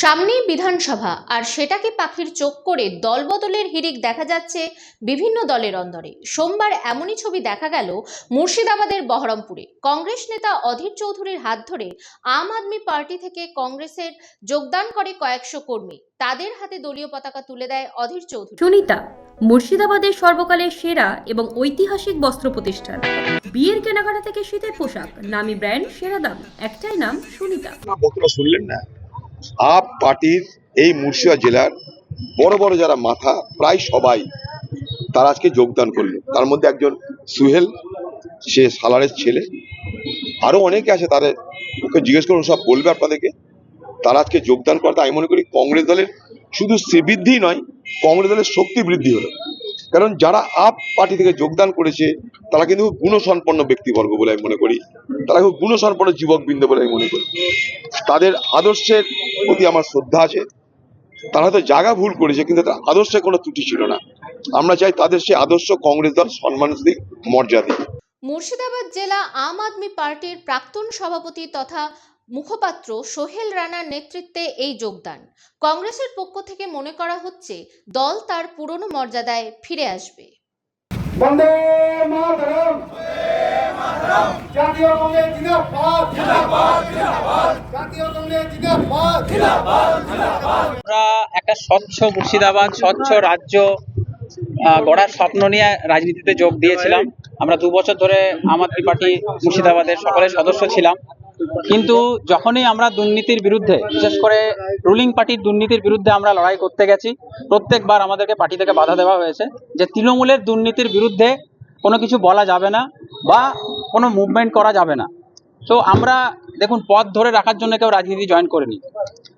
সামনেই বিধানসভা আর সেটাকে পাখির চোখ করে দলবদলের হিরিক দেখা যাচ্ছে বিভিন্ন দলের অন্দরে। সোমবার এমনই ছবি দেখা গেল মুর্শিদাবাদের বহরমপুরে। কংগ্রেস নেতা অধীর চৌধুরীর হাত ধরে আম আদমি পার্টি থেকে কংগ্রেসের যোগদান করে কয়েকশো কর্মী। তাদের হাতে দলীয় পতাকা তুলে দেয় অধীর চৌধুরী। সুনিতা মুর্শিদাবাদের সর্বকালের সেরা এবং ঐতিহাসিক বস্ত্র প্রতিষ্ঠান। বিয়ের কেনাকাটা থেকে শীতের পোশাক নামি ব্র্যান্ড সেরা দাম একটাই নাম সুনিতা। শুনলেন না। আপ পার্টির এই মুর্শিদাবাদ জেলার বড় বড় যারা মাথা, প্রায় সবাই তারা আজকে যোগদান করল। তার মধ্যে একজন সুহেল, সে সালারের ছেলে। আরও অনেকে আছে তাদের ওকে জিজ্ঞেস করুন, সব বলবে আপনাদেরকে। তারা আজকে যোগদান করতে আমি মনে করি কংগ্রেস দলের শুধু শ্রীবৃদ্ধি নয়, কংগ্রেস দলের শক্তি বৃদ্ধি হলো। কারণ যারা আপ পার্টি থেকে যোগদান করেছে, তারা কিন্তু গুণসম্পন্ন ব্যক্তিবর্গ বলে আমি মনে করি। তারা খুব গুণসম্পন্ন যুবকবৃন্দ বলে আমি মনে করি। তাদের আদর্শের প্রতি আমার শ্রদ্ধা আছে। তারা হয়তো জায়গা ভুল করেছে, কিন্তু তার আদর্শে কোনো ত্রুটি ছিল না। আমরা চাই তাদের সেই আদর্শ কংগ্রেস দল সম্মান দিক। মর্যাদা মুর্শিদাবাদ জেলা আম আদমি পার্টির প্রাক্তন সভাপতি তথা মুখপাত্র সোহেল রানার নেতৃত্বে এই যোগদান। কংগ্রেসের পক্ষ থেকে মনে করা হচ্ছে দল তার পুরনো মর্যাদায় ফিরে আসবে। জাতীয় কংগ্রেস জিন্দাবাদ। জাতীয় কংগ্রেস জিন্দাবাদ। আমরা একটা স্বচ্ছ মুর্শিদাবাদ স্বচ্ছ রাজ্য আহ, গড়ার স্বপ্ন নিয়ে রাজনীতিতে যোগ দিয়েছিলাম। আমরা দু বছর ধরে আম আদমি পার্টি মুর্শিদাবাদের সকলের সদস্য ছিলাম। কিন্তু যখনই আমরা দুর্নীতির বিরুদ্ধে, বিশেষ করে রুলিং পার্টির দুর্নীতির বিরুদ্ধে আমরা লড়াই করতে গেছি, প্রত্যেকবার আমাদেরকে পার্টি থেকে বাধা দেওয়া হয়েছে যে তৃণমূলের দুর্নীতির বিরুদ্ধে কোনো কিছু বলা যাবে না বা কোনো মুভমেন্ট করা যাবে না। তো আমরা দেখুন, পথ ধরে রাখার জন্য কেউ রাজনীতি জয়েন করেনি।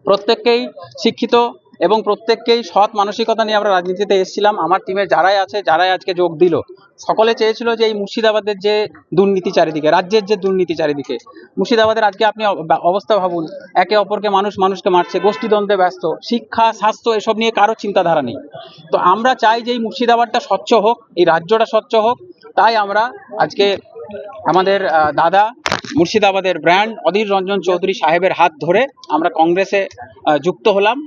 প্রত্যেককেই শিক্ষিত এবং প্রত্যেককেই সৎ মানসিকতা নিয়ে আমরা রাজনীতিতে এসেছিলাম। আমার টিমে যারাই আছে, যারাই আজকে যোগ দিল, সকলে চেয়েছিল যে এই মুর্শিদাবাদের যে দুর্নীতি চারিদিকে, রাজ্যের যে দুর্নীতি চারিদিকে, মুর্শিদাবাদের আজকে আপনি অব- অবস্থা ভাবুন, একে অপরকে মানুষ মানুষকে মারছে, গোষ্ঠীদ্বন্দ্বে ব্যস্ত, শিক্ষা, স্বাস্থ্য, এসব নিয়ে কারও চিন্তাধারা নেই। তো আমরা চাই যে এই মুর্শিদাবাদটা স্বচ্ছ হোক, এই রাজ্যটা স্বচ্ছ হোক, তাই আমরা আজকে আমাদের দাদা মুর্শিদাবাদের ব্র্যান্ড অধীর রঞ্জন চৌধুরী সাহেবের হাত ধরে আমরা কংগ্রেসে যুক্ত হলাম।